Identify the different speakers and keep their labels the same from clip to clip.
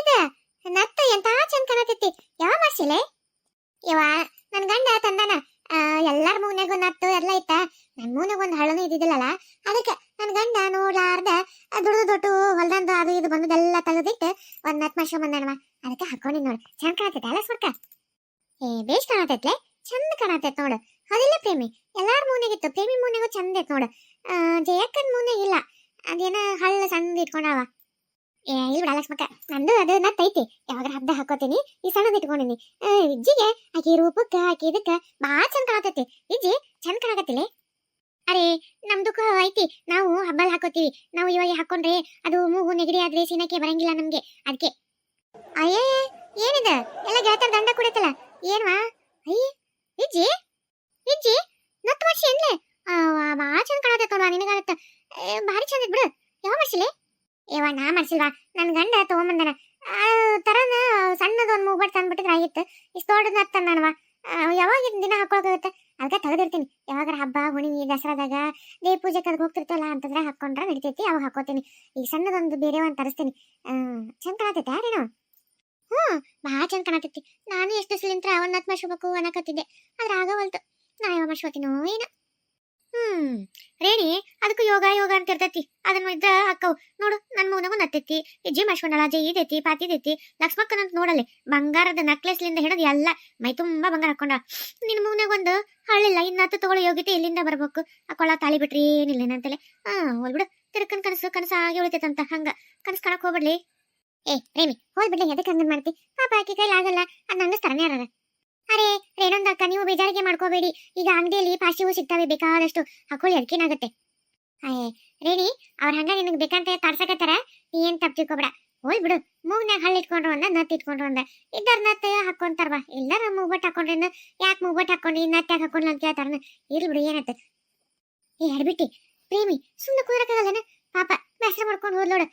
Speaker 1: ಇದೆ ನತ್ತ ಎಂತ ಚಂದ ಕಾಣತೈತಿ. ಯಾವ ಮಾಡ್ಸಿಲೆ ಯವ್ವ, ನನ್ ಗಂಡ ತಂದಾನ. ಎಲ್ಲಾರ್ ಮೂನ್ಯಾಗ ಒಂದ್ ನತ್ತು ಎಲ್ಲ ಇತ್ತ ನನ್ ಮೂನಾಗ ಒಂದ್ ಹಳ್ಳನು ಇದ್ದಿದ್ದಿಲ್ಲಲ್ಲ ಅದಕ್ಕೆ ನನ್ ಗಂಡ ನೋಡ್ಲಾರ್ದ ದುಡ್ದು ದೊಡ್ಡ ಹೊಲ್ದಂದು ಅದು ಇದು ಬಂದದೆಲ್ಲ ತೆಗೆದಿಟ್ಟು ಒಂದ್ ನತ್ ಮಾಡ್ಸ್ಕೊಂಡ್ ಬಂದಾನವ. ಅದಕ್ಕೆ ಹಾಕೊಂಡಿ ನೋಡು. ಚಂದ ಕಾಣತೈತೆ ಅಲ್ಲ ಸ್ವರ್ಕ ಏ ಬೇಸ್ ಕಾಣತೈತ್ಲೆ? ಚಂದ ಕಾಣತೈತಿ ನೋಡು. ಅದಿಲ್ಲ ಪ್ರೇಮಿ. ಎಲ್ಲಾರ್ ಮೂನಾಗಿತ್ತು ಪ್ರೇಮಿ ಮೂನಾಗೂ ಚಂದ ಐತ್ ನೋಡು. ಜಯಕ್ಕನ್ ಮೂನ್ಯಾಗ ಇಲ್ಲ. ಅದೇನ ಹಳ್ಳ ಸಣ್ಣ ಇಟ್ಕೊಂಡವ. ಏ ಬಿಡ ಲಕ್ಷ್ಮಕ್ಕ. ನಂದು ಅದು ನತ್ ಐತಿ ಯಾವಾಗ ಹಬ್ಬ ಹಾಕೋತೀನಿ ಈ ಸಣ್ಣದ ಇಟ್ಕೊಂಡಿನಿ. ಆ, ವಿಜ್ಜಿಗೆ ಆಕಿ ರೂಪಕ್ಕ ಆಕಿ ಇದಕ್ಕ ಬಾಳ ಚಂದ ಕಾಣತೈತಿ. ವಿಜ್ಜಿ ಚಂದ ಕಾಣಕತ್ತಿಲೆ? ಅರೆ ನಮ್ದಕ್ಕ ಐತಿ. ನಾವು ಹಬ್ಬಲ್ ಹಾಕೋತೀವಿ. ನಾವು ಇವಾಗ ಹಾಕೊಂಡ್ರೆ ಅದು ಮೂಗು ನೆಗಡಿ ಆದ್ರೆ ಸೀನಕ್ಕೆ ಬರಂಗಿಲ್ಲ ನಮ್ಗೆ. ಅದಕ್ಕೆ ಅಯ್ಯೇ ಏನಿದ? ಎಲ್ಲ ಗೆಳತರ ದಂಡ ಕುಡಿತಲ್ಲ? ಏನ್ವಾ? ಅಯ್ಯ ವಿಜ್ಜಿ ವಿಜ್ಜಿ ನತ್ತು ವರ್ಷ ಏನ್ಲೆ ಬಾಳ ಚಂದ ಕಾಣತೈತ ನೋಡುವ ನಿನಗಾಗತ್ತ ಭಾರಿ ಚಂದ ಐತ್ ಬಿಡು ಯಾವ ಮಾಡ್ಸಿಲೆ ಏವ ನಾ ಮಾಡ್ಸಿಲ್ವಾ ನನ್ನ ಗಂಡ ತಗೊಂಬಂದನ. ತರನ ಸಣ್ಣದೊಂದು ಮೂಗ್ಬಟ್ ತಂದ್ಬಿಟ್ಟಿದ್ರೆ ಆಗಿತ್ತು. ಇಷ್ಟು ದೊಡ್ಡದ ತಂದನವ ಯಾವಾಗ ದಿನ ಹಾಕೊಳಕಾಗುತ್ತೆ ಅದಕ್ಕೆ ತೆಗೆದಿರ್ತೀನಿ ಯಾವಾಗ ಹಬ್ಬ, ಹುಣ್ಣಿಮೆ, ದಸರಾದಾಗ ದೇವ್ ಪೂಜೆಗೆ ಕರ್ಗ ಹೋಗ್ತಿರ್ತಲ್ಲ ಅಂತಂದ್ರೆ ಹಾಕೊಂಡ್ರೆ ನಡಿತೈತಿ, ಅವಾಗ ಹಾಕೋತೀನಿ. ಈಗ ಸಣ್ಣದೊಂದು ಬೇರೆ ಒಂದು ತರಿಸ್ತೀನಿ ಚಂದ ಕಾಣತೈತೆ, ಯಾರೇನೋ? ಹ್ಞೂ, ಭಾಳ ಚಂದ ಕಾಣತೈತಿ. ನಾನು ಎಷ್ಟು ಸಿಲಿಂತ್ರ ಒಂದ್ ಹತ್ತು ಮಾಡ್ಸ್ಕೋಬೇಕು ಅನ್ನಕತ್ತಿದ್ದೆ ಆದ್ರೆ ಆಗವಲ್ತು. ನಾ ಯಾವ ಮಾಡ್ಸ್ಕೋತೀನೋ ಏನೋ. ಹ್ಮ್, ರೇಣಿ ಅದಕ್ಕೂ ಯೋಗ ಯೋಗ ಅಂತ ಇರ್ತೈತಿ ಅದನ್ನ ಇದ್ರ ಹಾಕವು ನೋಡು ನನ್ನ ಮಗನಗೂ ನತ್ತೈತಿ ಜಿಮ್ ಅಶ್ವನಳ ಜೈ ಇದೈತಿ ಪಾತಿದೈತಿ ಲಕ್ಷ್ಮಕ್ಕನಂತ ನೋಡಲ್ಲಿ, ಬಂಗಾರದ ನೆಕ್ಲೆಸ್ಲಿಂದ ಹಿಡಿದು ಎಲ್ಲ, ಮೈ ತುಂಬಾ ಬಂಗಾರ ಹಾಕೊಂಡ ನಿನ್ನ ಮಗನಾಗ ಒಂದು ಹಳ್ಳಿಲ್ಲ ಇನ್ನತ್ತು ತಗೊಳ್ಳೋ ಯೋಗ್ಯತೆ ಎಲ್ಲಿಂದ ಬರ್ಬೇಕು. ಹಾಕೊಳ್ಳ ತಾಳಿ ಬಿಟ್ರಿ ಏನಿಲ್ಲ ಅಂತೇಳಿ, ಹಾ ಹೋಲ್ಬಿಡು ತಿರ್ಕನ್ ಕನಸು ಕನಸು ಆಗಿ ಉಳಿತೈತಂತ, ಹಂಗ, ಕನಸು ಕಾಣಕ್ ಹೋಗ್ಬಿಡ್ಲಿ. ಏ ರೇಮಿ ಹೋಗ್ಬಿಡ್ಲಿ ಎದಕ್ಕೆ ಹಂಗನ್ ಮಾಡ್ತಿ? ಪಾಪ ಆಕೆ ಕೈಲಿ ಆಗಲ್ಲ ಅದ್ ನಂಗಸ್ತಾರನೇ ಯಾರ ಬೇಜಾರಿಗೆ ಈಗ ಅಂಗಡಿಯಲ್ಲಿ ಪಾಸಿ ಹೂ ಸಿಗ್ತಾವೆ, ಬೇಕಾದಷ್ಟು. ಹಾಕೊಳ್ಳಿ ಅದಕ್ಕೇನಾಗುತ್ತೆ ಅಯ್ಯ ರೇಣಿ ಅವ್ರ ಹಂಗ ನಿನಗೆ ಬೇಕಂತ ತರ್ಸಕತ್ತಾರ ನೀ ಏನ್ ತಪ್ಪು ತಿಳ್ಕೊಬೇಡ. ಹೋಯ್ ಬಿಡು. ಮೂಗ್ನಾಗ ಹಳ್ಳಿ ಇಟ್ಕೊಂಡ್ರು ಅಂದ, ನತ್ ಇಟ್ಕೊಂಡ್ರು ಒಂದ ಇದ್ದಾರ ನತ್ ಹಾಕೊಂತಾರವ ಎಲ್ಲಾರ ಮೂಗ್ಬಟ್ ಹಾಕೊಂಡ್ರೇನು ಯಾಕೆ ಮೂಗ್ಬಟ್ ಹಾಕೊಂಡಿ ನತ್ ಯಾಕೆ ಹಾಕೊಂಡ್ಲ ಅಂತ ಕೇಳ್ತಾರನ ಇರ್ಲಿ ಬಿಡು ಏನತ್ತ ಏ ಎಡ್ಬಿಟ್ಟಿ ಪ್ರೇಮಿ ಸುಮ್ಮನೆ ಕುದ್ರಕ್ಕಾಗಲ್ಲನ? ಪಾಪ, ಬೇಸರ ಮಾಡ್ಕೊಂಡು ಹೋದ್ಲೋಡು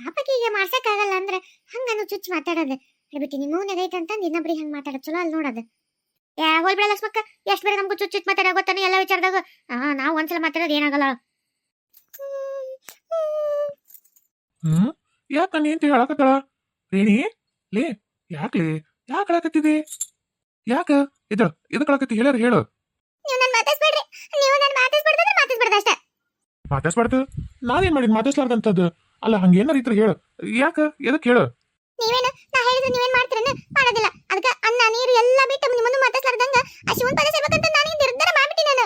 Speaker 1: ಪಾಪಕ್ಕೆ ಈಗ ಮಾಡ್ಸಕ್ಕಾಗಲ್ಲ ಅಂದ್ರೆ ಹಂಗನು ಚುಚ್ಚು ಮಾತಾಡೋದು. ಎಡ್ಬಿಟ್ಟಿ ನಿಮ್ಮ ಮೂಗ್ನಾಗ ಐತಂತಂದು ಇನ್ನೊಬ್ರಿಗೆ ಹಂಗೆ ಮಾತಾಡೋದು. ಚಲೋ ಅಲ್ಲಿ ನೋಡೋದು. ಯಾ ಹೋಯ್ ಬಿಡ ಲಕ್ಷ್ಮಕ್ಕ ಎಷ್ಟು ಬೇರೆ ನಮ್ಗೂ ಚುಚ್ಚು ಮಾತಾಡೋ ಗೊತ್ತಾನೆ ಎಲ್ಲ ವಿಚಾರದಾಗ. ಹಾ ನಾವು ಒಂದ್ಸಲ ಮಾತಾಡೋದು ಏನಾಗಲ್ಲ.
Speaker 2: ಹ್ಮ್? ಯಾಕ ನೀ ಅಂತ ಹೇಳಕತ್ತಳ? ರೇಣಿ ಲೇ ಯಾಕ್ಲೇ ಯಾಕೆ ಹೇಳಕತ್ತಿದೆ? ಯಾಕ? ಇದು ಇದಕ್ಕೆ ಹೇಳಕತ್ತಿ ಹೇಳ್ಯಾರ ಹೇಳು.
Speaker 1: ನೀವು ನನ್ನ ಮಾತಾಡ್ಸ್ಬೇಡ್ರಿ. ನೀವು ನನ್ನ ಮಾತಾಡ್ಸ್ಬಿಡ್ದ್ರೆ ಮಾತಾಡ್ಸ್ಬಿಡ್ದು ಅಷ್ಟೇ.
Speaker 2: ಮಾತಾಡ್ಸ್ಬಾರ್ದು? ನಾನೇನ್ ಮಾಡಿದ್ ಮಾತಾಡ್ಸ್ಲಾರ್ದಂತದ್ದು? ಅಲ್ಲ ಹಂಗೇನಾರ ಇದ್ರ ಹೇಳು. ಯಾಕ? ಎದಕ್ ಹೇಳು?
Speaker 1: ನೀವೇನು ಏನು ನೀವೇನ್ ಮಾಡ್ತೀರನ್ನ ಮಾಡೋದಿಲ್ಲ. ಅದಕ್ಕೆ ಅನ್ನ ನೀರು ಎಲ್ಲ ಬಿಟ್ಟು ನಿಮ್ಮನ್ನು ಮಾತಾಡ್ಸ್ಲಾರ್ದಂಗ ಆ ಶಿವನ್ ಪದ ಸೇರ್ಬೇಕಂತ ನಾನು ನಿರ್ಧಾರ ಮಾಡ್ಬಿಟ್ಟಿ ನಾನು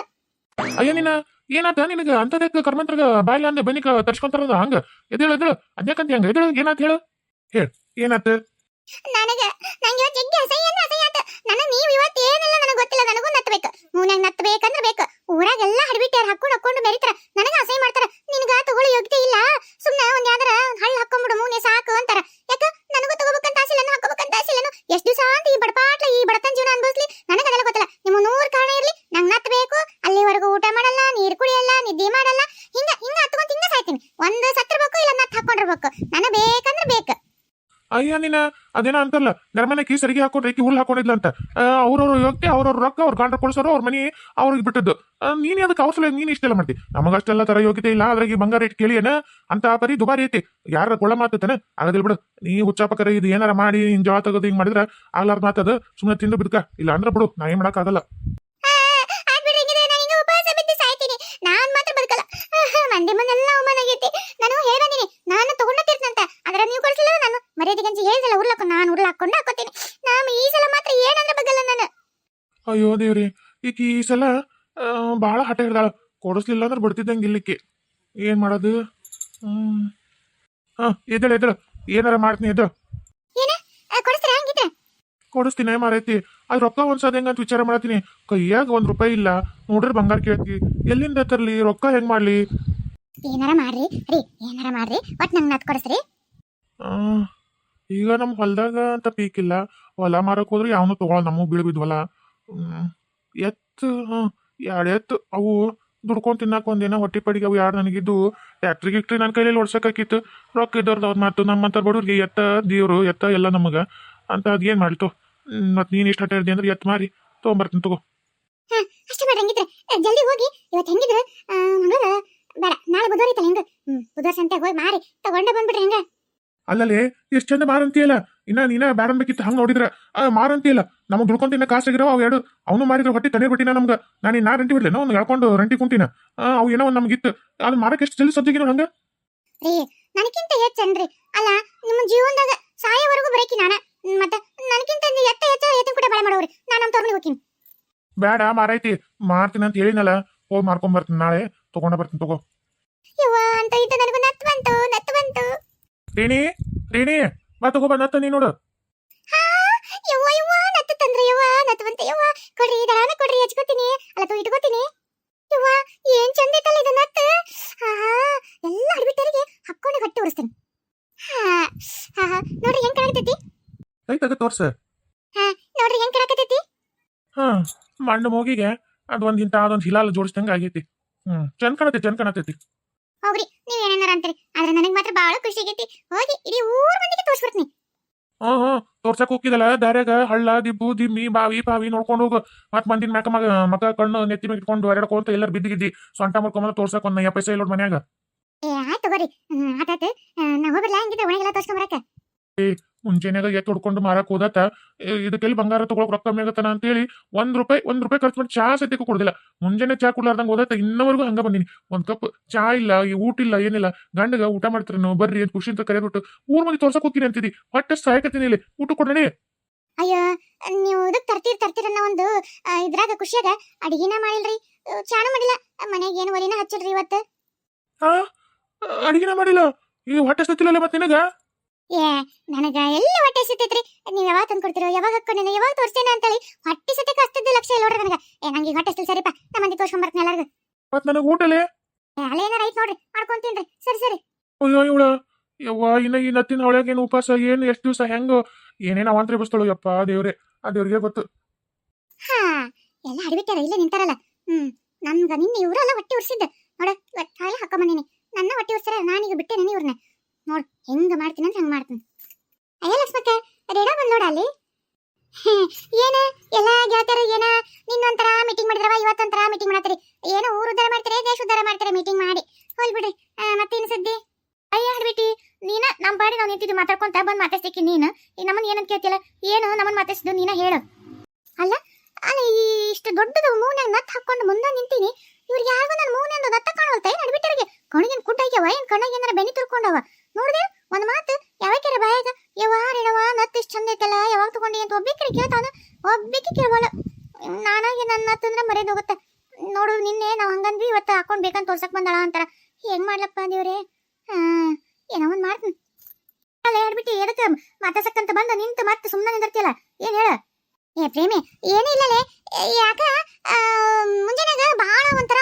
Speaker 2: ಅಯ್ಯೋ ನಿನ್ನ ಏನಾತ? ನಿನಗೆ ಅಂತದಕ್ಕೆ ಕರ್ಮಂತ್ರಗ ಬಾಯಿಲ ಅಂದ ಬನ್ನಿ ತರ್ಸ್ಕೊಂತಾರದ ಹಂಗ? ಎದೇಳು ಎದೇಳು ಅದ್ಯಾಕಂತ ಹಂಗ? ಎದೇಳು ಏನಾತ ಹೇಳು? ಹೇಳು. ಏನಾತ?
Speaker 1: ನನಗೆ ನಂಗೆ ಇವತ್ತು ಜಗ್ಗಿ ಅಸಹ್ಯ ಅಂದ್ರೆ ಅಸಹ್ಯ ಆತ. ನನ್ನ ನೀವು ಇವತ್ತು ಏನಿಲ್ಲ ನನಗೆ ಗೊತ್ತಿಲ್ಲ ನನಗೂ ನತ್ತಬೇಕು ಮೂನ್ಯಾಗ ನತ್ತಬೇಕಂದ್ರೆ ಬೇಕು. ಊರಾಗೆಲ್ಲ ಹಡ್ಬಿಟ್ಟಾರ ಹಾಕೊಂಡು ಹಾಕೊಂಡು ಮೆರಿತಾರ ನನಗೆ ಅಸಹ್ಯ
Speaker 2: ಅಯ್ಯ, ನೀನ ಅದೇನ ಅಂತಲ್ಲ ಕೀ ಸರಿಗೆ ಹಾಕೊಂಡ್ರೆ ಹುಲ್ಲು ಹುಲ್ ಹಾಕೊಂಡಿದ್ಲ ಅಂತ. ಅವ್ರವ್ರ ವ್ಯಕ್ತಿ ಅವ್ರವ್ರ ರೊಕ್ಕ ಅವ್ರ ಕಾಂಡ್ರ ಕೊಡ್ಸೋರು, ಅವ್ರ ಮನಿ ಅವ್ರಿಗೆ ಬಿಟ್ಟದ್ದು. ನೀನೇ ಅದಕ್ಕೆ ಅವಸರ ನೀನ್ ಇಷ್ಟೆಲ್ಲ ಮಾಡ್ತಿ? ನಮಗಷ್ಟೆಲ್ಲ ತರ ಯೋಗ್ಯತೆ ಇಲ್ಲ, ಅದ್ರಾಗಿ ಬಂಗಾರ ರೇಟ್ ಕೇಳಿಯೇನ ಅಂತ ಪರಿ ದುಬಾರಿ ಐತಿ. ಯಾರ ಕೊಳ ಮಾತಾನೆ ಆಗದಿಲ್ ಬಿಡು, ನೀ ಹುಚ್ಚಾಪಕರ ಇದು ಏನಾರ ಮಾಡಿ, ಹಿಂಗ್ ಜೋಳ ತೆಗೆದು ಹಿಂಗ್ ಮಾಡಿದ್ರ ಆಗ್ಲಾರ್ದ ಮಾತದ ಸುಮ್ಮನೆ ತಿಂದು ಬಿದ್ಕ. ಇಲ್ಲ ಅಂದ್ರೆ ಬಿಡು, ನಾ ಏನ್ ಮಾಡಕ್ಕಾಗಲ್ಲ
Speaker 1: ಆಗ್ಬಿಡ್ರಿ ಹಿಂಗಿದೆ ನಾನು ಹಿಂಗೆ ಉಪವಾಸ ಬಿದ್ದು ಸಾಯ್ತೀನಿ ನಾನ್ ಮಾತ್ರ ಬದುಕಲ್ಲ ಮಂದಿ ಮುಂದೆಲ್ಲ ಅವಮಾನ ಆಗೈತಿ ನಾನು ಹೇಳಿ ಬಂದಿನಿ ನಾನು ತಗೊಂಡತ್ತಿರ್ತಂತ ಆದ್ರೆ ನೀವು ಕಳಿಸಿಲ್ಲ ನಾನು. ಮರ್ಯಾದೆಗಂಜಿ ಹೇಳ್ದಲ್ಲ ಉರ್ಲಾಕ ನಾನು ಉರ್ಲ ಹಾಕೊಂಡು ಹಾಕೋತೀನಿ ನಾನು ಈ ಸಲ ಮಾತ್ರ ಏನಂದ್ರೆ ಬಗ್ಗಲ್ಲ ನಾನು.
Speaker 2: ಅಯ್ಯೋ ದೇವ್ರಿ ಈಕಿ ಈ ಸಲ ಭಾಳ ಹಠ ಹಿಡ್ದಾಳ. ಕೊಡಿಸ್ಲಿಲ್ಲ ಅಂದ್ರೆ ಬಿಡ್ತಿದ್ದಂಗೆ ಇಲ್ಲಿಕ್ಕೆ. ಏನ್ ಮಾಡೋದು? ಹಾ ಎದ್ದಳು ಎದ್ದಳು. ಏನಾರ ಮಾಡ್ತೀನಿ ಎದ್ದಳು. ಕೊಡಿಸ್ತೀನಿ ಮಾರೈತಿ. ಅದ್ ರೊಕ್ಕ ಒಂದ್ಸದ ಹೆಂಗಂತ ವಿಚಾರ ಮಾಡತ್ತೀನಿ. ಕೈಯಾಗ ಒಂದ್ ರೂಪಾಯಿ ಇಲ್ಲ. ನೋಡ್ರಿ ಬಂಗಾರ ಕೇಳ್ತಿ. ಎಲ್ಲಿಂದ ತರ್ಲಿ? ರೊಕ್ಕ ಹೆಂಗ್ ಮಾಡ್ಲಿ?
Speaker 1: ಏನಾರ ಮಾಡ್ರಿ. ರೀ ಏನಾರ ಮಾಡ್ರಿ. ಒಟ್ ನಂಗೆ ನತ್ ಕೊಡಿಸ್ರಿ.
Speaker 2: ಈಗ ನಮ್ಮ ಹೊಲದಾಗ ಅಂತ ಪೀಕಿಲ್ಲ ಹೊಲ ಮಾರಕ್ ಹೋದ್ರೆ ಯಾವನು ತಗೊಳ ನಮ್ಮ ಬೀಳ್ ಬಿದ್ವಲ್ಲ. ಎತ್ತು ಹಾಂ ಎರಡ್ ಎತ್ತು ಅವು ದುಡ್ಕೊಂಡ್ ತಿನ್ನಾಕ ಒಂದಿನ ಹೊಟ್ಟೆ ಪಡಿಗೆ ಅವು ಯಾರು ನನಗಿದ್ದು. ಟ್ಯಾಕ್ಟ್ರಿ ಗಿಕ್ಟ್ರಿ ನನ್ನ ಕೈಲಿ ಓಡ್ಸಕ್ಕಾಕಿತ್ತು ರೊಕ್ಕ ಇದ್ದವ್ರದ್ದು ಅವ್ರ ಮಾತು ನಮ್ಮಂತ ಬಡವ್ರಿಗೆ ಎತ್ತ ದೇವ್ರು ಎತ್ತ ಎಲ್ಲ ನಮಗ. ಅಂತ ಅದೇನ್ ಮಾಡ್ತು ಮತ್ ನೀನು ಇಷ್ಟ ಹಠ ಇರ್ದಿ ಅಂದ್ರೆ ಎತ್ ಮಾರಿ. ತೊಗೊಂಬರ್ತೀನಿ ತಗೋ.
Speaker 1: ಅಷ್ಟೇ ಮಾಡ್ರಿ ಹಂಗಿದ್ರೆ ಜಲ್ದಿ ಹೋಗಿ. ಇವತ್ತು ಹೆಂಗಿದ್ರು? ಬೇಡ ನಾಳೆ ಬುಧವಾರ ಐತಲ್ಲ ಹೆಂಗ? ಹ್ಮ್ ಬುಧವಾರ ಸಂತೆ ಹೋಗಿ ಮಾರಿ ತಗೊಂಡೆ ಬಂದ್ಬಿಡ್ರಿ ಹೆಂಗ?
Speaker 2: ಅಲ್ಲಲ್ಲಿ ಎಷ್ಟು ಚಂದ ಮಾರಂತಿಯಲ್ಲ ಇನ್ನ ನೀನ ಬ್ಯಾಡ ಅನ್ಬೇಕಿತ್ತು ಹಂಗ ನೋಡಿದ್ರ. ಆ, ಮಾರಂತಿಯಲ್ಲ ನಮಗ್ ದುಡ್ಕೊಂತಿನ ಕಾಸಾಗಿರೋ ಅವ್ ಎರಡು ಅವನು ಮಾರಿದ್ರೆ ಹೊಟ್ಟೆ ತಣ್ಣೀರ್ ಬಿಟ್ಟಿನ ನಮ್ಗ. ನಾನು ನಾ ರಂಟಿ ಬಿಡ್ಲೇನೋ ಒಂದು ಎಳ್ಕೊಂಡು ರಂಟಿ ಕುಂಟಿನ ಅವು ಏನೋ ಒಂದ್ ನಮ್ಗಿತ್ತು. ಅದು ಮಾರಕ್ಕೆ ಎಷ್ಟು ಜಲ್ದಿ ಸಜ್ಜಿಗೆ ಹಂಗ?
Speaker 1: ರೀ ನನಗಿಂತ ಹೆಚ್ಚನ್ರಿ ಅಲ್ಲ ನಿಮ್ಮ ಜೀವನದಾಗ ಸಾಯೋವರೆಗೂ ಬರೀಕಿ ನಾನ. ಮತ್ತೆ ನನಗಿಂತ ನೀ ಎತ್ತ ಹೆಚ್ಚ ಎತ್ತಿನ ಕೂಡ ಬಾಳೆ ಮಾಡೋರಿ ನಾನು ನಮ್ಮ ತವ್ರಿಗೆ ಹೋಗ್ತೀನಿ.
Speaker 2: ಬೇಡ ಮಾರೈತಿ ಮಾರ್ತೀನಿ ಅಂತ ಹೇಳಿನಲ್ಲ. ಹೋಗಿ ಮಾರ್ಕೊಂಡ್ ಬರ್ತೀನಿ ನಾಳೆ. ತಗೊಂಡ ಬರ್ತೀನಿ ತಗೋ.
Speaker 1: ಯವ್ವ ಅಂತ ಇದ್ದ ನನಗೂ ನತ್ತು ಬಂತು ನತ್ತು ಬಂತು.
Speaker 2: ರೇಣಿ ರೇಣಿ ಬಾ ತಗೋ ಬಾ ನತ್ತ ನೀ ನೋಡು.
Speaker 1: ಹಾ ಯವ್ವ ಯವ್ವ ನತ್ತು ತಂದ್ರಿ ಯವ್ವ ನತ್ತು ಬಂತು ಯವ್ವ. ಕೊಡ್ರಿ ದಾನ ಕೊಡ್ರಿ ಹಚ್ಕೋತೀನಿ. ಅಲ್ಲ ತೂ ಇಟ್ಕೋತೀನಿ. ಯವ್ವ ಏನ್ ಚಂದ ಐತಲ್ಲ ಇದು ನತ್ತು ಆಹಾ ಎಲ್ಲ ಅಡ್ಬಿಟ್ಟರಿಗೆ ಹಾಕೊಂಡು ಹೊಟ್ಟೆ ಉರಿಸ್ತೀನಿ. ಹಾ ಹಾ ಹಾ ನೋಡ್ರಿ ಹೆಂಗ್ ಕಾಣತೈತಿ
Speaker 2: ಕೈ ತೋರ್ಸು. ತೋರ್ಸ
Speaker 1: ನೋಡ್ರಿ ಹೆಂಗ್ ಕಾಣಕತ್ತೈತಿ?
Speaker 2: ಹಾ ಮಣ್ಣು ಮೂಗಿಗೆ ಅದೊಂದು ಇಂತ ಅದೊಂದು ಹಿಲಾಲ ಜೋಡಿಸ್ದಂಗ ಆಗೈತಿ. ಹ್ಮ್. ಚಂದ ಕಾಣತೈತಿ ಚಂದ ಕಾಣತೈತಿ
Speaker 1: ಹೋಗ್ರಿ ನೀವ್ ಏನೇನಾರ ಅಂತೀರಿ? ಆದ್ರೆ ನನಗ್ ಮಾತ್ರ ಬಹಳ ಖುಷಿ ಆಗೈತಿ. ಹೋಗಿ ಇಡೀ ಊರ್ ಮಂದಿಗೆ ತೋರಿಸ್ಬಿಡ್ತೀನಿ.
Speaker 2: ಹಾ ತೋರ್ಸಕ್ ಹೋಗಿದಲ್ಲ ದಾರ್ಯಾಗ ಹಳ್ಳ ದಿಬ್ಬು ದಿಮ್ಮಿ ಬಾವಿ ಪಾವಿ ನೋಡ್ಕೊಂಡು ಹೋಗು. ಮತ್ ಮಂದಿನ ಮ್ಯಾಕ ಮಗ ಮಗ ಕಣ್ಣು ನೆತ್ತಿ ಮ್ಯಾಗ ಇಟ್ಕೊಂಡು ಎರಡ್ಕೊಂತ ಎಲ್ಲಾರು ಬಿದ್ದಿಗಿದ್ದಿ. ಸೊಂಟ ಮುರ್ಕೊಂಬಂದ ತೋರ್ಸಕ್ ಒಂದ್ ಪೈಸೆ ಇಲ್ಲೋಡ್ ಮನ್ಯಾಗ.
Speaker 1: ಏ ಆಯ್ತು ತಗೋರಿ. ಆತಾತು ನಾ ಹೋಗ್ಬಿಡ್ಲಾ? ಹಂಗಿದ್ರೆ ಒಣಗೆಲ್ಲ ತೋರ್ಸ್ಕೊಂಬರಕ
Speaker 2: ಮುಂಚೆನಾಗ ಎತ್ತು ಹುಡ್ಕೊಂಡು ಮಾರಕ್ ಹೋದತ್ತ ಇದಕ್ಕೆಲ್ಲಿ ಬಂಗಾರ ತಗೊಳಕ್ ರೊಕ್ಕ ಕಮ್ಮಿ ಆಗತ್ತನ ಅಂತೇಳಿ ಒಂದ್ ರೂಪಾಯಿ ಒಂದ್ ರೂಪಾಯಿ ಖರ್ಚು ಮಾಡಿ ಚಾ ಸದ್ಯಕ್ಕೂ ಕೊಡುದಿಲ್ಲ. ಮುಂಜಾನೆ ಚಾ ಕುಡ್ಲಾರ್ದಂಗ ಹೋದತ್ತ ಇನ್ನವರೆಗೂ ಹಂಗ ಬಂದಿನಿ. ಒಂದ್ ಕಪ್ ಚಾ ಇಲ್ಲ ಈ ಊಟ ಇಲ್ಲ ಏನಿಲ್ಲ. ಗಂಡಗ ಊಟ ಮಾಡ್ತಾರೆ ನಾವು ಬರ್ರಿ ಅಂತ ಖುಷಿ ಅಂತ ಕರೆದ್ಬಿಟ್ಟು ಊರ್ ಮಂದಿ ತೋರ್ಸಕ್ ಹೋಗ್ತೀನಿ ಅಂತಿದ್ದಿ ಹೊಟ್ಟೆ ಸಾಯಕತ್ತೀನಿ ಇಲ್ಲಿ ಊಟ ಕೊಡೋಣ.
Speaker 1: ಅಯ್ಯೋ ನೀವು ಇದಕ್ ತರ್ತೀರ್ ತರ್ತೀರ ಅನ್ನೋ ಒಂದು ಇದ್ರಾಗ ಖುಷಿಯಾಗ ಅಡಿಗೆನ ಮಾಡಿಲ್ರಿ ಚಾನು ಮಾಡಿಲ್ಲ ಮನೆಗೆ ಏನು ಒಲಿನ ಹಚ್ಚಿಲ್ರಿ ಇವತ್ತು?
Speaker 2: ಅಡಿಗೆನ ಮಾಡಿಲ್ಲ ಈ ಹೊಟ್ಟೆ ಸತ್ತಿಲ್ಲ ಮತ್ತೆ ನಿನಗ?
Speaker 1: ಏ ನನಗ ಎಲ್ಲ ಹೊಟ್ಟೆ ಸುತ್ತೈತ್ರಿ. ನೀವ್ ಯಾವಾಗ ತಂದ್ಕೊಡ್ತೀರೋ ಯಾವಾಗ ಹಾಕೊಂಡಿನ ಯಾವಾಗ ತೋರಿಸ್ತೇನೆ ಅಂತೇಳಿ ಹೊಟ್ಟೆ ಸತ್ತೆ ಅಷ್ಟದ್ದು ಲಕ್ಷ ಇಲ್ಲ ನೋಡ್ರಿ ನನಗ. ಏ ನಂಗೆ ಹೊಟ್ಟೆ ಹಸ್ತಿಲ್ಲ ಸರಿಪ್ಪ ನಮ್ಮ ಮಂದಿ ತೋರ್ಸ್ಕೊಂಬರ್ತೀನಿ ಎಲ್ಲಾರ್ಗು.
Speaker 2: ಮತ್ ನನಗ ಊಟಲೇ
Speaker 1: ಏ ಅಲ್ಲೇ ಏನಾರ ಐತ್ ನೋಡ್ರಿ. ಮಾಡ್ಕೊಂತೀನ್ರಿ ಸರಿ ಸರಿ.
Speaker 2: ಅಯ್ಯೋ ಇವಳ. ಯವ್ವ ಇನ್ನ ಈ ನತ್ತಿನ ಹೊಳ್ಯಾಗ ಏನು ಉಪವಾಸ ಏನು? ಎಷ್ಟು ದಿವಸ ಹೆಂಗ? ಏನೇನು ಅವಾಂತರ ಬಸ್ತಳು ಯಪ್ಪ ದೇವ್ರೆ. ಆ ದೇವ್ರಿಗೆ ಗೊತ್ತು.
Speaker 1: ಹಾ ಎಲ್ಲ ಅಡಿಬಿಟ್ಟಾರ ಇಲ್ಲೇ ನಿಂತಾರಲ್ಲ. ಹ್ಮ್ ನಮ್ಗ ನಿನ್ನೆ ಇವ್ರೆಲ್ಲ ಹೊಟ್ಟೆ ಉರ್ಸಿದ್ದ. ನೋಡ ಇವತ್ತು ಹಾಕೊಂಬಂದಿನಿ ನನ್ನ ಹೊಟ್ಟೆ ಉರ್ಸ್ಯಾರ ನಾನೀಗ ಬಿಟ್ಟೆ ಇವ್ರನ್ನ ನೋಡ್, ಹೆಂಗ ಮಾಡ್ತೀನಿ ಅಂತ ಹಂಗ ಮಾಡ್ತೀನಿ. ಅಯ್ಯ ಲಕ್ಷ್ಮಕ್ಕ ರೇಡ ಬಂದ್ ನೋಡ ಅಲ್ಲಿ ಏನ? ಎಲ್ಲ ಗೆಳತಿಯರು ಏನ ನಿನ್ನೊಂಥರ ಮೀಟಿಂಗ್ ಮಾಡಿದ್ರವ, ಇವತ್ತೊಂಥರ ಮೀಟಿಂಗ್ ಮಾಡತ್ತೀರಿ. ಏನೋ ಊರು ಉದ್ಧಾರ ಮಾಡ್ತಾರೆ, ದೇಶ ಉದ್ಧಾರ ಮಾಡ್ತಾರೆ ಮೀಟಿಂಗ್ ಮಾಡಿ. ಹೋಲ್ ಬಿಡ್ರಿ ಮತ್ತೇನು ಸುದ್ದಿ? ಅಯ್ಯ ಹಾಡ್ಬಿಟ್ಟಿ ನೀನ ನಮ್ಮ ಬಾಡಿ ನಾವು ನಿಂತಿದ್ದು ಮಾತಾಡ್ಕೊಂತ ಬಂದ್ ಮಾತಾಡ್ಸಿಕ್ಕಿ ನೀನು? ಈ ನಮ್ಮನ್ನ ಏನಂತ ಕೇಳ್ತಿಲ್ಲ ಏನು ನಮ್ಮನ್ನ ಮಾತಾಡ್ಸಿದ್ದು ನೀನ ಹೇಳು. ಅಲ್ಲ ಅಲ್ಲ ಇಷ್ಟು ದೊಡ್ಡದು ಮೂನ್ಯಾಗ ನತ್ ಹಾಕೊಂಡು ಮುಂದೆ ನಿಂತೀನಿ. ಇವ್ರಿಗೆ ಯಾರಿಗೂ ನನ್ನ ಮೂನ್ಯಾಂದು ನತ್ತ ಕಾಣವಲ್ತ ಏನ್ ಅಡ್ಬಿಟ್ಟರಿಗೆ ಕಣಿಗಿನ ಕುಟ್ಟ ಆಗ್ಯಾವ ಏನ್ ಕಣ್ಣಾಗ ಏನಾರ ಬೆನಿ ತುರ್ಕೊಂಡವ ನೋಡ್ದೆ? ಒಂದ್ ಮಾತು, ಯಾವ ಬಾಯಾಗ ಬಾಯ್ ರೇಣವ ನತ್ ಇಷ್ಟ ಚಂದ ಐತಲ್ಲ, ಯಾವಾಗ ತಗೊಂಡಿ ಅಂತ ಒಬ್ಬಿಕ್ರಿ ಕೇಳ್ತಾನ ಒಬ್ಬಿಕ್ಕಿ ಕೇಳಬಾಳ ನಾನಾಗಿ ನನ್ನ ನತ್ತಂದ್ರೆ ಮರ್ಯಾದ ಹೋಗುತ್ತೆ ನೋಡು ನಿನ್ನೆ ನಾವ್ ಹಂಗಂದ್ವಿ ಇವತ್ತು ಹಾಕೊಂಡ್ ಬೇಕಂತ ತೋರ್ಸಕ್ ಬಂದಾಳ ಅಂತಾರ ಹೆಂಗ್ ಮಾಡ್ಲಪ್ಪ ದೇವ್ರೆ ಹಾ ಏನೋ ಒಂದ್ ಮಾಡ್ತೀನಿ ಅಲ್ಲ ಹೇಳ್ಬಿಟ್ಟು ಎದಕ್ಕೆ ಮಾತಾಸಕ್ಕಂತ ಬಂದ ನಿಂತು ಮತ್ತೆ ಸುಮ್ಮನೆ ನಿಂದಿರ್ತಿಯಲ್ಲ ಏನ್ ಹೇಳ ಏ ಪ್ರೇಮಿ ಏನೂ ಇಲ್ಲಲೇ ಏ, ಯಾಕ ಆ, ಮುಂಜಾನೆಗ ಭಾಳ ಒಂಥರ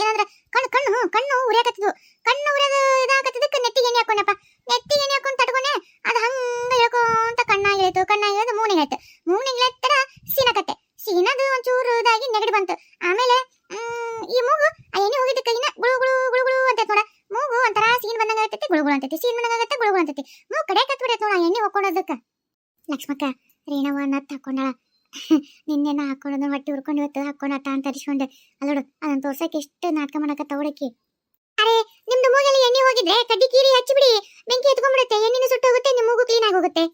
Speaker 1: ಏನಂದ್ರ ಕಣ್ಣು ಕಣ್ಣು ಹ್ಞೂ ಕಣ್ಣು ಉರಿಯಾಕತ್ತಿದ್ವು ಕಣ್ಣು ಉರಿಯೋದು ಇದಾಕತ್ತಿದ್ದಕ್ಕೆ ನೆತ್ತಿಗೆ ಎಣ್ಣೆ ಹಾಕೊಂಡಪ್ಪ ನೆತ್ತಿಗೆ ಎಣ್ಣೆ ಹಾಕೊಂಡು ತಟ್ಕೊಂಡೆ ಅದು ಹಂಗ ಹೇಳ್ಕೊಂತ ಕಣ್ಣಾಗಿಳಿತು ಕಣ್ಣಾಗಿಳಿದು ಮೂನಿಗೆ ಆಯ್ತು ಮೂನಿಗೆ ಎತ್ತರ ಸೀನಕತ್ತೆ ಸೀನದು ಒಂಚೂರು ಇದಾಗಿ ನೆಗಡಿ ಬಂತು ಆಮೇಲೆ ಮ್, ಈ ಮೂಗು ಆ ಎಣ್ಣೆ ಹೋಗಿದ್ದ ಕೈನ ಗುಳು ಗುಳು ಗುಳು ಗುಳು ಅಂತ ನೋಡ ಮೂಗು ಒಂಥರ ಸೀನ್ ಬಂದಂಗ ಆಗತ್ತೆ ಗುಳು ಗುಳು ಅಂತೈತಿ ಸೀನ್ ಬಂದಂಗ ಆಗತ್ತೆ ಗುಳು ಗುಳು ಅಂತೈತಿ ಮೂಗು ಕಡೆ ಕತ್ಬಿಡೈತೆ ನೋಡ ಎಣ್ಣೆ ಹಾಕೊಂಡೋದಕ್ಕ ಲಕ್ಷ್ಮಕ್ಕ ರೇಣವ ನತ್ ಹಾಕೊಂಡಾಳ. ನಿನ್ನೆನ ಹಾಕೊಂಡು ಹೊಟ್ಟಿ ಉರ್ಕೊಂಡು ಇವತ್ತು ಹಾಕೊಂಡಾಟ ಅಂತ ಅರಿಸ್ಕೊಂಡೆ. ಅಲ್ಲೋಡು ಅದನ್ನ ತೋರ್ಸಕ್ಕೆ ಎಷ್ಟು ನಾಟಕ ಮಾಡಕ ತಗೊಳಕಿ ಅರೆ, ನಿಮ್ದು ಮೂಗಲ್ಲಿ ಎಣ್ಣೆ ಹೋಗಿದ್ರೆ ಕಡ್ಡಿ ಕೀರಿ ಹಚ್ಚಿಬಿಡಿ. ಬೆಂಕಿ ಎತ್ಕೊಂಡ್ಬಿಡುತ್ತೆ. ಸುಟ್ಟು ಹೋಗುತ್ತೆ ನಿಮ್ಮ ಮೂಗು ಕ್ಲೀನ್ ಆಗಿ ಹೋಗುತ್ತೆ.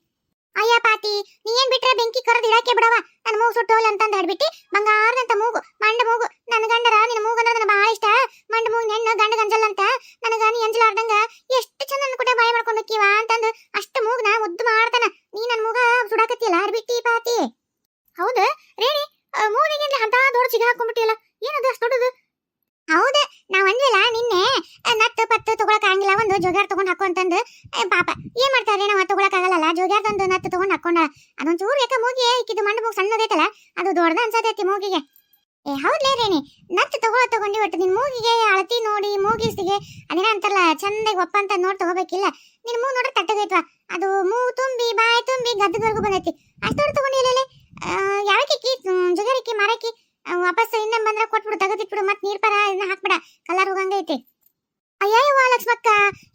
Speaker 1: ಅಯ್ಯ ಪಾತಿ, ನೀ ಏನ್ ಬಿಟ್ರೆ ಬೆಂಕಿ ಕರೆದು ಇಡಕ್ಕೆ ಬಿಡವ? ನನ್ನ ಮೂಗು ಸುಟ್ಟು ಹೋಗ್ಲಿ ಅಂತಂದು ಹಾಡ್ಬಿಟ್ಟು ಬಂಗಾರದಂತ ಮೂಗು, ಮಂಡ ಮೂಗು. ನನ್ನ ಗಂಡರ ನಿನ್ನ ಮೂಗು ಅಂದ್ರೆ ಬಹಳ ಇಷ್ಟ. ಮಂಡ ಮೂಗು, ನೆಣ್ಣು, ಗಂಡ ಗಂಜಲ್ ಅಂತ. ನನಗ ನೀ ಅಂಜಲಾರ್ದಂಗ ಎಷ್ಟು ಚಂದ ನನ್ನ ಕೂಡ ಬಾಯಿ ಮಾಡ್ಕೊಂಡು ಹೋಕ್ಕಿವ ಅಂತಂದು ಅಷ್ಟು ಮೂಗ್ನ ಮುದ್ದು ಮಾಡ್ತಾನ. ನೀ ನನ್ನ ಮೂಗ ಸುಡಾಕತ್ತಿಯಲ್ಲ ಹಾಡ್ಬಿಟ್ಟಿ ಪಾತಿ. ಹೌದು? ರೇಣಿ ಮೂಗಿಗೆ ಅಂತ ದೊಡ್ಡ ಸಿಗ ಹಾಕೊಂಡ್ಬಿಟ್ಟಿಯಲ್ಲ, ಏನದು ಅಷ್ಟು ದೊಡ್ಡದು? ಹೌದು ನಾ ಅಂದ್ವಲ್ಲ ನಿನ್ನೆ ನತ್ತು ಪತ್ತು ತಗೊಳಕ್ ಆಗಿಲ್ಲ ಒಂದು ಜೋಗಾರ್ ತಗೊಂಡ್ ಹಾಕೋ ಅಂತಂದು ಏ, ಪಾಪ ಏನ್ ಮಾಡ್ತಾರೆ ನಾವು ತಗೊಳಕ್ ಆಗಲ್ಲ ಜೋಗ್ಯಾರ್ ತಂದು ನತ್ತು ತಗೊಂಡ್ ಹಾಕೊಂಡ ಅದೊಂದ್ ಚೂರು ಯಾಕ ಮೂಗಿ ಇಕ್ಕಿದ್ದು ಮಂಡ ಮೂಗ್ ಸಣ್ಣದೈತಲ್ಲ ಅದು ದೊಡ್ಡದ ಅನ್ಸತೈತಿ ಮೂಗಿಗೆ ಏ ಹೌದ್ಲೇ ರೇಣಿ ನತ್ತು ತಗೊಳ ತಗೊಂಡಿ ಒಟ್ಟು ನಿನ್ ಮೂಗಿಗೆ ಅಳತಿ ನೋಡಿ ಮೂಗಿಸಿಗೆ ಅದೇನ ಅಂತಾರಲ್ಲ ಚಂದಾಗಿ ಒಪ್ಪ ಅಂತ ನೋಡ್ ತಗೋಬೇಕಿಲ್ಲ ನಿನ್ ಮೂಗ್ ನೋಡ್ರೆ ತಟ್ಟಗೈತ್ವ ಅದು ಮೂಗ್ ತುಂಬಿ ಬಾಯಿ ತುಂಬಿ ಗದ್ದದವರೆಗೂ ಬಂದೈತಿ ಅಷ್ಟು ದೊಡ್ಡ ತಗೊಂಡಿಲ್ಲ ಯಾವಕ್ಕೆ ಜುಗರಿಕಿ ಮಾರಕಿ ಆ, ವಾಪಸ್ ಇನ್ನೇ ಬಂದ್ರೆ ಕೊಟ್ಬಿಡು ತೆಗೆದಿಟ್ಬಿಡು ಮತ್ತೆ ನೀರ್ ಪರ ಇದನ್ನ ಹಾಕ್ಬಿಡ ಕಲರ್ ಹೋಗಂಗೈತಿ ಅಯ್ಯವ್ವ ಲಕ್ಷ್ಮಕ್ಕ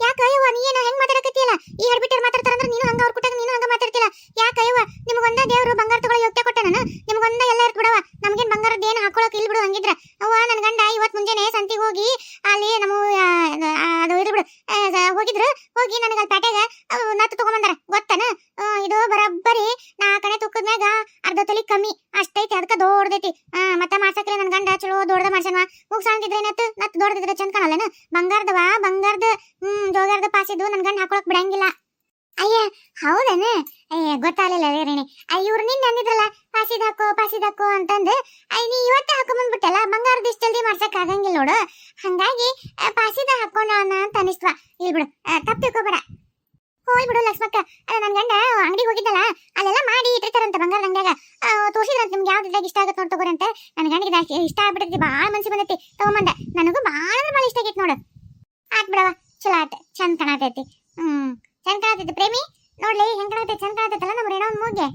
Speaker 1: ಯಾಕ ಅಯ್ಯವ್ವ ನೀ ಏನೋ ಹೆಂಗ್ ಮಾತಾಡಕತ್ತಿಯಲ್ಲ ಈ ಹಡ್ಬಿಟ್ಟರ್ ಮಾತಾಡ್ತಾರಂದ್ರೆ ನೀನು ಹಂಗ ಅವ್ರ ಕುಟ್ಟಾಗ ನೀನು ಹಂಗ ಮಾತಾಡ್ತಿಲ್ಲ ಯಾಕ ಅಯ್ಯವ್ವ ನಿಮ್ಗೊಂದ ದೇವ್ರು ಬಂಗಾರ ತಗೊಳ್ಳೋ ಯೋಗ್ಯ ಕೊಟ್ಟ ನಾನು ನಿಮ್ಗೊಂದ ಎಲ್ಲ ಇರ್ತ್ ಬಿಡವ ನಮ್ಗೇನ್ ಬಂಗಾರದ ಏನು ಹಾಕೊಳಕ್ ಇಲ್ ಬಿಡು ಹಂಗಿದ್ರ ಅವ್ವ ನನ್ ಗಂಡ ಇವತ್ ಮುಂಜಾನೆ ಸಂತಿಗೆ ಹೋಗಿ ಅಲ್ಲಿ ನಮ್ಮ ಆ, ಆ, ಅದು ಇರ್ಬಿಡು ಆ, ಹೋಗಿದ್ರು ಹೋಗಿ ನನಗ ಈಗ ಅಲ್ಲಿ ಪ್ಯಾಟ್ಯಾಗ ಅವ್ ನತ್ತು ತಗೊಂಬಂದಾರ ಗೊತ್ತನ ಆ, ಇದು ಬರಬ್ಬರಿ ನಾಲ್ಕನೇ ತುಕ್ಕದ್ಮ್ಯಾಗ ಅರ್ಧ ತೊಲಿ ಕಮ್ಮಿ ಅಷ್ಟೈತಿ ಅದಕ್ಕ ದೊಡ್ಡದೈತಿ ಆ ಮತ್ತ ಮಾಡ್ಸಕ್ರಿ ನನ್ ಗಂಡ ಚಲೋ ದೊಡ್ಡದ ಮಾಡ್ಸನ್ವ ಮುಗ್ ಸಣ್ಣದಿದ್ರೆ ಏನತ್ತು ನತ್ ದೊಡ್ಡದಿದ್ರೆ ಚಂದ ಕಾಣಲ್ಲನ ಬಂಗಾರದವ ಬಂಗಾರದ ಹ್ಮ್ ಜೋಗಾರದ ಪಾಸಿದ್ದು ನನ್ ಗಂಡ ಹಾಕೊಳಕ್ ಬಿಡಂಗಿಲ್ಲ ಅಯ್ಯ ಹೌದನ ಅಯ್ಯ ಗೊತ್ತಾಗಲಿಲ್ಲ ರೇಣಿ ಅಯ್ಯ ಇವ್ರು ನಿನ್ನೆ ಅಂದಿದ್ರಲ್ಲ ಪಾಸಿದ್ ಹಾಕೋ ಪಾಸಿದ್ ಹಾಕೋ ಅಂತಂದು ಅಯ್ಯ ನೀ ಇವತ್ತೇ ಹಾಕೊಂಬಂದ್ಬಿಟ್ಟಲ್ಲ ಬಂಗಾರದ ಇಷ್ಟ ಜಲ್ದಿ ಮಾಡ್ಸಕ್ ಆಗಂಗಿಲ್ಲ ನೋಡು ಹಂಗಾಗಿ ಆ, ಪಾಸಿದ ಹಾಕೋಣ ಅಂತ ಅನಿಸ್ತ್ವ ಇಲ್ಲಿ ಬಿಡು ತಪ್ಪು ತಿಳ್ಕೊಬೇಡ ಹೋಯ್ ಬಿಡು ಲಕ್ಷ್ಮಕ್ಕ. ನನ್ನ ನನ್ ಗಂಡ ಅಂಗಡಿಗೆ ಹೋಗಿದ್ದಲ್ಲ, ಅಲ್ಲೆಲ್ಲ ಮಾಡಿ ಇಟ್ಟಿರ್ತಾರಂತ ಬಂಗಾರ ಅಂಗಡಿಯಾಗ. ತೋರಿಸಿದ್ರಂತ ನಿಮ್ಗೆ ಯಾವ್ದಿದ್ದಾಗ ಇಷ್ಟ ಆಗತ್ತೆ ನೋಡಿ ತಗೋರಿ ನನ್ನ ಗಂಡಿಗೆ ಇಷ್ಟ ಆಗ್ಬಿಟ್ಟೈತಿ ಭಾಳ ಮನ್ಸಿ ಬಂದೈತಿ. ತಗೊಂಬಂದ. ನನಗೂ ಭಾಳ ಅಂದ್ರೆ ಭಾಳ ಇಷ್ಟ ಆಗೈತಿ ನೋಡು. ಆತ್ ಬಿಡವ ಚಲೋ ಆತ. ಚಂದ ಕಾಣತೈತಿ. ಹ್ಮ್, ಚಂದ ಕಾಣತೈತಿ ಪ್ರೇಮಿ. ನೋಡ್ಲಿ, ಹೆಂಗ್ ಕಾಣತೈತಿ? ಚಂದ ಕಾಣತೈತಲ್ಲ ನಮ್ಮ ಒಂದು ಮೂಗೆ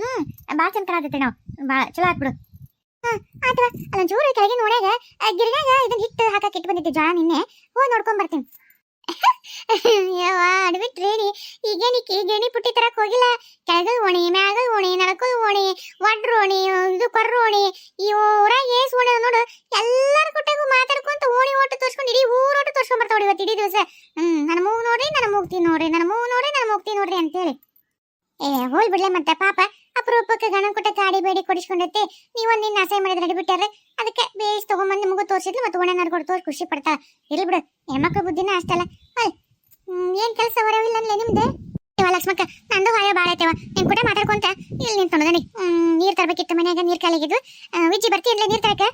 Speaker 1: ಹ್ಮ್, ಭಾಳ ಚಂದ ಕಾಣತೈತಿ ನಾವು ಭಾಳ ಚಲೋ ಆತ್ ಬಿಡು. ಆತ್ವ ಅದೊಂದ್ ಚೂರು ಕೆಳಗಿನ ನೋಡ್ಯಾಗ ಗಿರಿನಾಗ ಇದನ್ನ ಹಿಟ್ಟು ಹಾಕಕ್ಕೆ ಇಟ್ಟು ಬಂದಿದ್ದೆ ಜ್ವಾಳ ನಿನ್ನೆ. ಹೋಗಿ ನೋಡ್ಕೊಂಡ್ ಬರ್ತೀನಿ. ಯವ್ವ ಅಡ್ಬಿಟ್ರೇನಿ ಈಗೇನಿಕ್ಕಿ ಗೇಣಿ ಪುಟ್ಟಿ ತರಕ್ ಹೋಗಿಲ್ಲ? ಕೆಳಗಲ್ ಓಣಿ, ಮ್ಯಾಗಲ್ ಓಣಿ, ನಡಕಲ್ ಓಣಿ ಒಡ್ರು ಓಣಿ ಇದು ಕೊರ್ರು ಓಣಿ. ಈ ಊರಾಗ ಏಸ್ ಓಣಿ ನೋಡು, ಎಲ್ಲರ ಕೊಟ್ಟಾಗೂ ಮಾತಾಡ್ಕೊಂತ ಓಣಿ ಓಟು ತೋರ್ಸ್ಕೊಂಡು ಇಡೀ ಊರ ಓಟು ತೋರ್ಸ್ಕೊಂಡ್ ಬರ್ತಾವ ಇವತ್ತು ಇಡೀ ದಿವಸ. ಹ್ಮ್, ನನ್ನ ಮೂಗ್ ನೋಡ್ರಿ, ನನ್ನ ಮೂಗ್ತೀನಿ ನೋಡ್ರಿ, ನನ್ನ ಮೂಗ್ ನೋಡ್ರಿ, ನನ್ನ ಮೂಗ್ತೀನಿ ನೋಡ್ರಿ ಅಂತೇಳಿ. ಏ, ಹೋಲ್ ಬಿಡ್ಲೆ ಮತ್ತೆ ಪಾಪ. ಅಪರೂಪಕ್ಕೆ ಗಣ ಕೊಟ್ಟ ಕಾಡಿ ಬೇಡಿ ಕೊಡಿಸ್ಕೊಂಡೈತಿ ನೀವೊಂದು ನಿನ್ನ ಆಸೆ ಮಾಡಿದ್ರೆ ಅಡಿಬಿಟ್ಟಾರೆ. ಅದಕ್ಕೆ ಬೇಯಿಸಿ ತಗೊಂಬಂದು ನಿಮಗೂ ತೋರಿಸಿದ್ಲು, ಮತ್ತೆ ಒಣ ನಡ್ಕೊಂಡು ತೋರ್ಸಿ ಖುಷಿ ಪಡ್ತಾಳೆ. ಇರ್ಲಿ ಬಿಡು, ಹೆಣ್ಮಕ್ಳ ಬುದ್ಧಿನ ಅಷ್ಟಲ್ಲ. ಅಲ್ಲ ಏನ್ ಕೆಲಸ ಹೊರವಿಲ್ಲ ಅನ್ಲೇ ನಿಮ್ದು? ಲಕ್ಷ್ಮಕ್ಕ, ನಂದು ಹಾಯ ಬಾಳ ಐತೆವ ನಿಮ್ ಕೂಡ ಮಾತಾಡ್ಕೊಂತ ಇಲ್ಲಿ ನಿಂತ್ಕೊಂಡು ನಡಿ ಹ್ಮ್, ನೀರ್ ತರಬೇಕಿತ್ತು ಮನ್ಯಾಗ, ನೀರ್ ಕಾಲಿಗಿದ್ದು. ವಿಜಿ ವಿಜ್ಜಿ ಬರ್ತೀನ್ಲೆ ನೀರ್ ತರಕ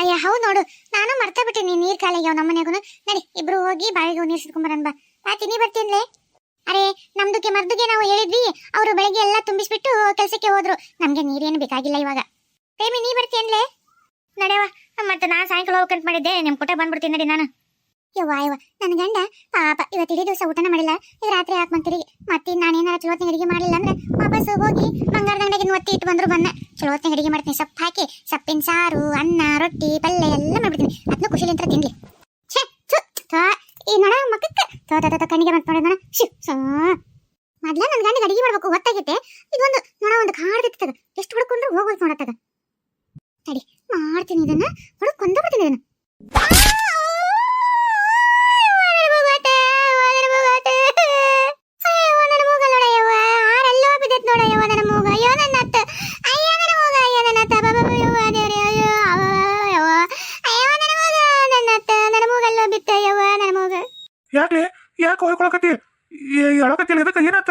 Speaker 1: ಅಯ್ಯ, ಹೌದ್ ನೋಡು. ನಾನು ಮರ್ತಾ ಬಿಟ್ಟಿನಿ ನೀರ್ ಕಾಲಿಗೆ ನಮ್ಮ ಮನೆಗೂ ನಡಿ, ಇಬ್ರು ಹೋಗಿ ಬಾವಿಗೆ ನೀರ್ ಸಿಡ್ಕೊಂಬರನ್ ಬಾ. ಪಾತಿ, ನೀ ಬರ್ತೀನ್ಲೆ ಅರೆ, ನಮ್ದುಕ್ಕೆ ಮರ್ದುಗೆ ನಾವು ಹೇಳಿದ್ವಿ. ಅವರು ಬೆಳಗ್ಗೆ ಎಲ್ಲ ತುಂಬಿಸ್ಬಿಟ್ಟು ಕೆಲ್ಸಕ್ಕೆ ಹೋದ್ರು. ನಮ್ಗೆ ನೀರೇನು ಬೇಕಾಗಿಲ್ಲ ಇವಾಗ. ಪ್ರೇಮಿ, ನೀ ಬರ್ತೀನ್ಲೆ ನಡೆಯವ ಮತ್ತೆ ನಾ ಸಾಯಂಕಾಲ ಹೋಗ್ಕಂತ ಮಾಡಿದ್ದೆ. ನಿಮ್ ಕೂಟ ಬಂದ್ಬಿಡ್ತೀನಿ ನಡಿ ನಾನು. ಯವ್ವ ನನ್ನ ಗಂಡ ಪಾಪ, ಇವತ್ತು ಇಡೀ ದಿವಸ ಊಟನ ಮಾಡಿಲ್ಲ. ಈ ರಾತ್ರಿ ಯಾಕೆ ಬಂತಿರಿ? ಮತ್ತೆ ನಾನೇನಾರ ಚಲೋತ್ನ ಅಡಿಗೆ ಮಾಡಿಲ್ಲ ಅಂದ್ರೆ ವಾಪಸ್ ಹೋಗಿ ಬಂಗಾರದ ಅಂಗಡಿಗೆ ಒತ್ತಿ ಇಟ್ಟು ಬಂದ್ರು ಬನ್ನ. ಚಲೋತ್ನ ಅಡಿಗೆ ಮಾಡ್ತೀನಿ, ಸೊಪ್ಪು ಹಾಕಿ, ಸೊಪ್ಪಿನ ಸಾರು, ಅನ್ನ, ರೊಟ್ಟಿ, ಪಲ್ಯ ಎಲ್ಲ ಮಾಡ್ಬಿಡ್ತೀನಿ. ಅದನ್ನ ಖುಷಿಲಿಂತ್ರ ತಿನ್ಲಿ. ಛೇ ಈ ನೋಡ ಮಕ್ಕಕ್ಕೆ. ತೋ ತೋ ಕಣ್ಣಿಗೆ ಬಂತು ನೋಡೋಣ ಶಿ ಸಾ. ಮೊದ್ಲ ನನ್ನ ಗಂಡಿಗೆ ಅಡಿಗೆ ಮಾಡ್ಬೇಕು ಗೊತ್ತಾಗೈತೆ ಇದೊಂದು ನೋಡ ಒಂದು ಕಾಡ್ದಿತ್ತದ. ಎಷ್ಟು ಹುಡ್ಕೊಂಡ್ರು ಹೋಗೋದು ನೋಡತ್ತದ. ತಡಿ, ಮಾಡ್ತೀನಿ ಇದನ್ನ ಹುಡುಕ್ ಕೊಂದ ಬಿಡ್ತೀನಿ ಇದನ್ನ
Speaker 2: ಯಾಕ್ಲೆ ಯಾಕೆ ಹೊಯ್ಕೊಳಕತ್ತಿ ಹೇಳಕತ್ತಿಲ್ಲ ಇದಕ್ಕೆ ಏನಾತ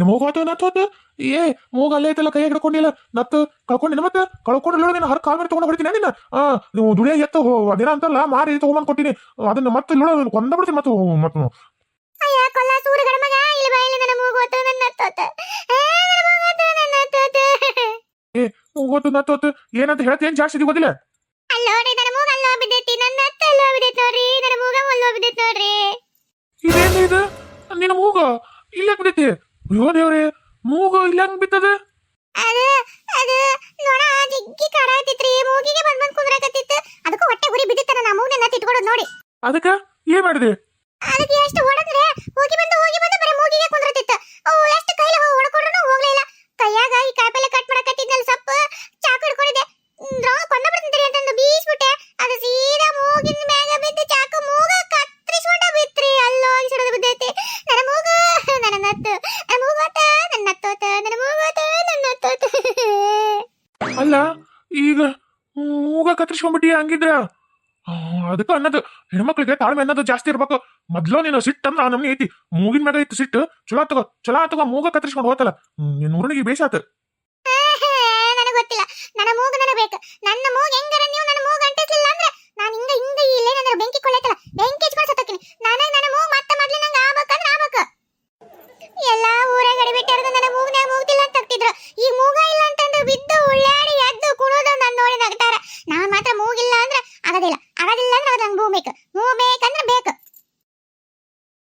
Speaker 2: ನಿನ್ನ ಮೂಗು ಆತು ನತ್ತು ಆತು ಏ ಮೂಗ ಅಲ್ಲೇ ಐತಲ್ಲ ಕೈ ಹಿಡ್ಕೊಂಡಿಲ್ಲ. ನತ್ತು ಕಳ್ಕೊಂಡಿನ ಮತ್ತೆ ಕಳ್ಕೊಂಡಿಲ್ಲ ನೀನು ಹರ ಕಾಲ್ ಮೇಲೆ ತಗೊಂಡು ಹೊಡಿತೀನಿ ನಿನ್ನ? ಆ ನೀವು ದುಡಿಯ ಎತ್ತು ಅದೇನ ಅಂತಲ್ಲ ಮಾರಿ ತಗೊಂಬಂದು ಕೊಟ್ಟಿನಿ. ಅದನ್ನ ಮತ್ತೆ ಲೋಡ ಕೊಂದ ಬಿಡ್ತೀನಿ ಮತ್ತೆ ಮತ್ತೆ ಮೂಗೋತು ನತ್ತು ಆತು ಏನಂತ ಹೇಳ್ತಿ ಏನ್ ಜಾಸ್ತಿ ಗೊತ್ತಿಲ್ಲ?
Speaker 1: ಅಲ್ಲೋಡಿ ನನ್ನ ಮೂಗ ಅಲ್ಲೋ ಬಿದ್ದೈತಿ ನನ್ನ ಅತ್ತ ಅಲ್ಲೋ ಬಿದ್ದೈತಿ ನೋಡ್ರಿ. ನನ್ನ ಮೂಗ ಅಲ್ಲೋ ಬಿದ್ದೈತಿ ನೋಡ್ರಿ.
Speaker 2: ಇದೇನು ಇದು? ನಿನ್ನ ಮೂಗ ಇಲ್ಲ ಬಿದ್ದೈತಿ. ಅಯ್ಯೋ ದೇವ್ರೆ ಮೂಗು ಇಲ್ಲ ಬಿತ್ತದೆ
Speaker 1: ಅದು ಅದು ನೋಡ ಜಿಗ್ಗಿ ಕಾಡಾತಿತ್ರಿ ಮೂಗಿಗೆ ಬಂದ್ ಬಂದ್ ಕುಂದ್ರಾಕತ್ತಿತ್ತು. ಅದಕ್ಕೂ ಹೊಟ್ಟೆ ಗುರಿ ಬಿದ್ದಿತ್ತನ ನಾ ಮೂಗ್ನ ತಿಟ್ಕೊಡೋದು ನೋಡಿ.
Speaker 2: ಅದಕ್ಕ? ಏನ್ ಮಾಡಿದೆ?
Speaker 1: ಅದಕ್ಕೆ ಎಷ್ಟು ಹೊಡೆದ್ರೆ ಹೋಗಿ ಬಂದು ಹೋಗಿ ಬಂದು ಬರೀ ಮೂಗಿಗೆ ಕುಂದ್ರತಿತ್ತು. ಅವು ಎಷ್ಟು ಕೈಲ ಹೊಡ್ಕೊಂಡ್ರು ಹೋಗ್ಲಿಲ್ಲ ಕೈಯಾಗ ಈ ಕಾಯಿಪಲ್ಲೆ ಕಳಿಸ್ಕೊಂಡ್ಬಿಟ್ಟಿಯ ಹಂಗಿದ್ರ? ಅದಕ್ಕೆ ಅನ್ನೋದು ಹೆಣ್ಮಕ್ಳಿಗೆ ತಾಳ್ಮೆ ಅನ್ನೋದು ಜಾಸ್ತಿ ಇರ್ಬೇಕು. ಮೊದ್ಲು ನೀನು ಸಿಟ್ಟು ಅಂದ್ರೆ ನಮ್ನಿ ಐತಿ. ಮೂಗಿನ ಮ್ಯಾಗ ಇತ್ತು ಸಿಟ್ಟು. ಚಲೋ ತಗೋ ಚಲೋ ತಗೋ, ಮೂಗ ಕತ್ತರಿಸ್ಕೊಂಡು ಹೋತಲ್ಲ ನಿನ್ನ ಹುಡುಗಿ ಬೇಸಾತ ನನಗೆ ಗೊತ್ತಿಲ್ಲ. ನನ್ನ ಮೂಗು ನನಗೆ ಬೇಕು. ನನ್ನ ಮೂಗ ಹೆಂಗರ ನೀವು ನನ್ನ
Speaker 2: ಮೂಗು ಅಂಟಿಸ್ಲಿಲ್ಲ ಅಂದ್ರೆ ನಾನು ಹಿಂಗ ಹಿಂಗ ಇಲ್ಲೇ ನನ್ನ ಬೆಂಕಿ ಕೊಳ್ಳೈತಲ್ಲ, ಬೆಂಕಿ ಹಚ್ಕೊಂಡು ಸತ್ತೋಗ್ತೀನಿ. ನನಗೆ ನನ್ನ ಮೂಗು ಮತ್ತೆ ಮಾಡ್ಲಿ ನಂಗೆ ಆಗ್ಬೇಕಂದ್ರೆ ಆಗ್ಬೇಕು. ಎಲ್ಲ ಊರಾಗ ಅಡಿಬಿಟ್ಟು ಹಿಡಿದು ನನ್ನ ಮೂಗ್ನಾಗ ಮೂಗ್ತಿಲ್ಲ ಅಂತ ತಗ್ತಿದ್ರು ಈ ಮೂಗ